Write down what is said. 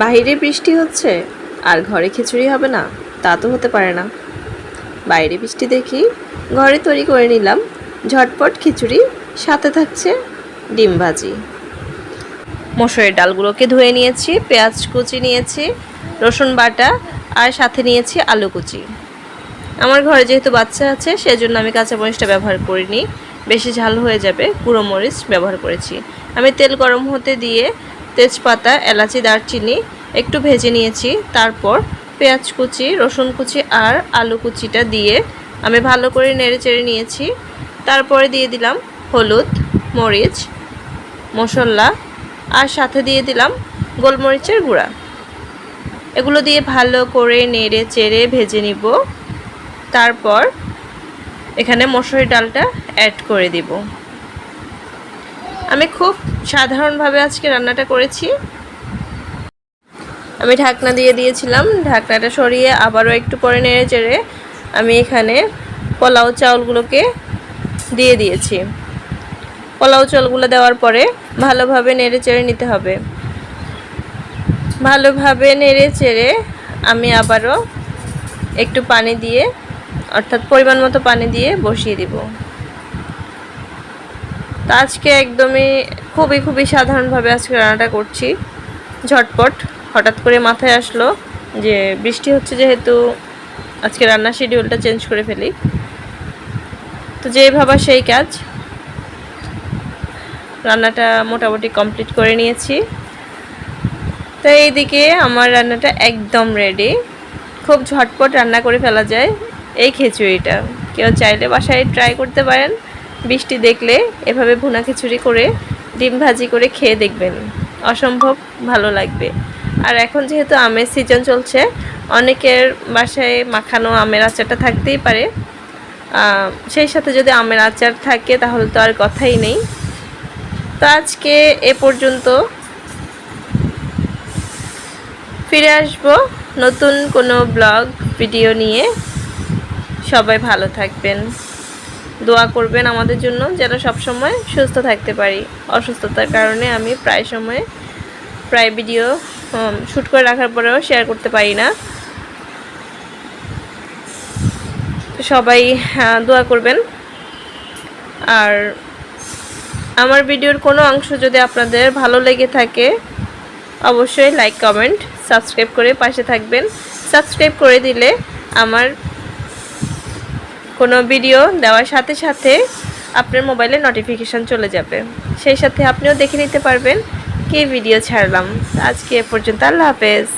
বাইরে বৃষ্টি হচ্ছে, আর ঘরে খিচুড়ি হবে না, তা তো হতে পারে না। বাইরে বৃষ্টি দেখি, ঘরে তৈরি করে নিলাম, ঝটপট খিচুড়ি, সাথে থাকছে ডিম ভাজি। মসুরের ডালগুলোকে ধুয়ে নিয়েছি, পেঁয়াজ কুচি নিয়েছি, রসুন বাটা, আর সাথে নিয়েছি আলু কুচি। আমার ঘরে যেহেতু বাচ্চা আছে, সেজন্য আমি কাঁচা মরিচটা ব্যবহার করিনি। বেশি ঝাল হয়ে যাবে, গুঁড়ো মরিচ ব্যবহার করেছি। আমি তেল গরম হতে দিয়ে তেজপাতা, এলাচি, দারচিনি একটু ভেজে নিয়েছি। তারপর পেঁয়াজ কুচি, রসুন কুচি আর আলু কুচিটা দিয়ে আমি ভালো করে নেড়ে চেড়ে নিয়েছি। তারপরে দিয়ে দিলাম হলুদ, মরিচ, মশলা আর সাথে দিয়ে দিলাম গোলমরিচের গুঁড়া। এগুলো দিয়ে ভালো করে নেড়ে চেড়ে ভেজে নিব। তারপর এখানে মসুরি ডালটা অ্যাড করে দিব। আমি খুব সাধারণভাবে আজকে রান্নাটা করেছি। আমি ঢাকনা দিয়ে দিয়েছিলাম, ঢাকনাটা সরিয়ে আবারও একটু পরে নেড়ে চেড়ে আমি এখানে পোলাও চাউলগুলোকে দিয়ে দিয়েছি। পোলাও চাউলগুলো দেওয়ার পরে ভালোভাবে নেড়ে চেড়ে নিতে হবে। ভালোভাবে নেড়ে চেড়ে আমি আবারও একটু পানি দিয়ে, অর্থাৎ পরিমাণ মতো পানি দিয়ে বসিয়ে দিব। তো আজকে একদমই খুবই খুবই সাধারণভাবে আজকে রান্নাটা করছি। ঝটপট, হঠাৎ করে মাথায় আসলো যে বৃষ্টি হচ্ছে যেহেতু আজকে রান্নার শিডিউলটা চেঞ্জ করে ফেলি। তো যেই ভাবা সেই কাজ। রান্নাটা মোটামুটি কমপ্লিট করে নিয়েছি। তো এইদিকে আমার রান্নাটা একদম রেডি খুব ঝটপট রান্না করে ফেলা যায় এই খিচুড়িটা। কেউ চাইলে বাসায় ট্রাই করতে পারেন। বৃষ্টি দেখলে এভাবে ভুনা খিচুড়ি করে, ডিম ভাজি করে খেয়ে দেখবেন। অসম্ভব ভালো লাগবে। আর এখন যেহেতু আমের সিজন চলছে, অনেকের বাসায় মাখানো আমের আচারটা থাকতেই পারে। সেই সাথে যদি আমের আচার থাকে তাহলে তো আর কথাই নেই। তো আজকে এ পর্যন্ত। ফিরে আসব নতুন কোনো ব্লগ, ভিডিও নিয়ে। সবাই ভালো থাকবেন। দোয়া করবেন আমাদের জন্য যেন সবসময় সুস্থ থাকতে পারি। অসুস্থতার কারণে আমি প্রায় সময় প্রায় ভিডিও শ্যুট করে রাখার পরেও শেয়ার করতে পারি না। সবাই দোয়া করবেন। আর আমার ভিডিওর কোনো অংশ যদি আপনাদের ভালো লেগে থাকে, অবশ্যই লাইক কমেন্ট সাবস্ক্রাইব করে পাশে থাকবেন। সাবস্ক্রাইব করে দিলে আমার কোনো ভিডিও দেওয়ার সাথে সাথে আপনার মোবাইলে নোটিফিকেশান চলে যাবে। সেই সাথে আপনিও দেখে নিতে পারবেন কি ভিডিও ছাড়লাম। আজকে এ পর্যন্ত আল্লাহ হাফেজ।